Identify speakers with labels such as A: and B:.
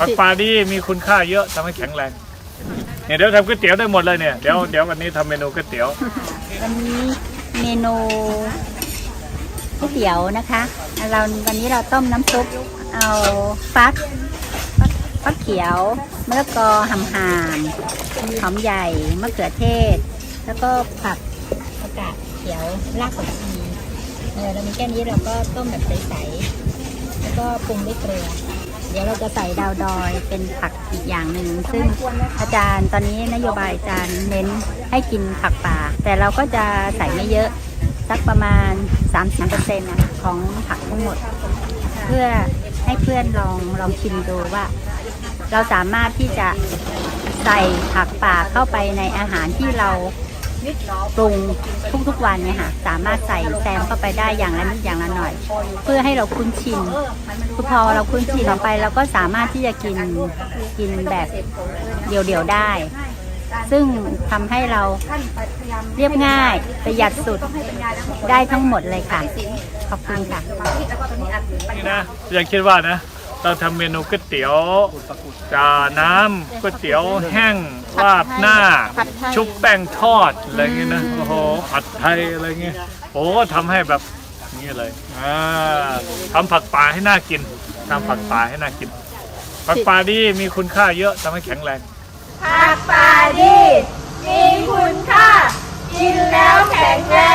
A: ผักปลานี่มีคุณค่าเยอะทำให้แข็งแรงเนี่ยเดี๋ยวทำก๋วยเตี๋ยวได้หมดเลยเนี่ยเดี๋ยวเดี๋ยววันนี้ทำเมนูก๋วยเตี๋ยว
B: วันนี้เมนูก๋วยเตี๋ยวนะคะเราวันนี้เราต้มน้ำซุปเอาฟักฟักฟักเขียวมะละกอหำหามหอมใหญ่มะเขือเทศ แล้วก็ผักประกาศเขียวรากผักชีเออเรามีแค่นี้เราก็ต้มแบบใสๆแล้วก็ปรุงด้วยเกลือ เดี๋ยวเราจะใส่ดาวดอยเป็นผักอีกอย่างหนึ่งซึ่งอาจารย์ตอนนี้นโยบายอาจารย์เน้นให้กินผักป่า แต่เราก็จะใส่ไม่เยอะสักประมาณ 30%นะของผักทั้งหมด เพื่อให้เพื่อนลองลองชิมดูว่า เราสามารถที่จะใส่ผักป่าเข้าไปในอาหารที่เรา ปรุงทุกๆวันเนี่ยค่ะ สามารถใส่แซมเข้าไปได้อย่างละนิดอย่างละหน่อย เพื่อให้เราคุ้นชินพอเราคุ้นชินออไปเราก็สามารถที่จะกินกินแบบเดี่ยวๆได้ ซึ่งทำให้เราเรียบง่ายประหยัดสุดได้ทั้งหมดเลยค่ะ ขอบคุณค่ะ
A: นี่นะยังคิดว่านะ เราทำเมนูก๋วยเตี๋ยวจาน้ำก๋วยเตี๋ยวแห้งราดหน้า
B: ผัดไทย
A: ชุบแป้งทอดอะไรเงี้ยนะโอ้โหผัดไทยอะไรเงี้ยโอ้ทำให้แบบนี้เลยอ่าทำผักป่าให้น่ากินทำผักป่าให้น่ากิน ผักป่านี่มีคุณค่าเยอะทำให้แข็งแรง
C: ผักป่าดี มีคุณค่า กินแล้วแข็งแรงเย้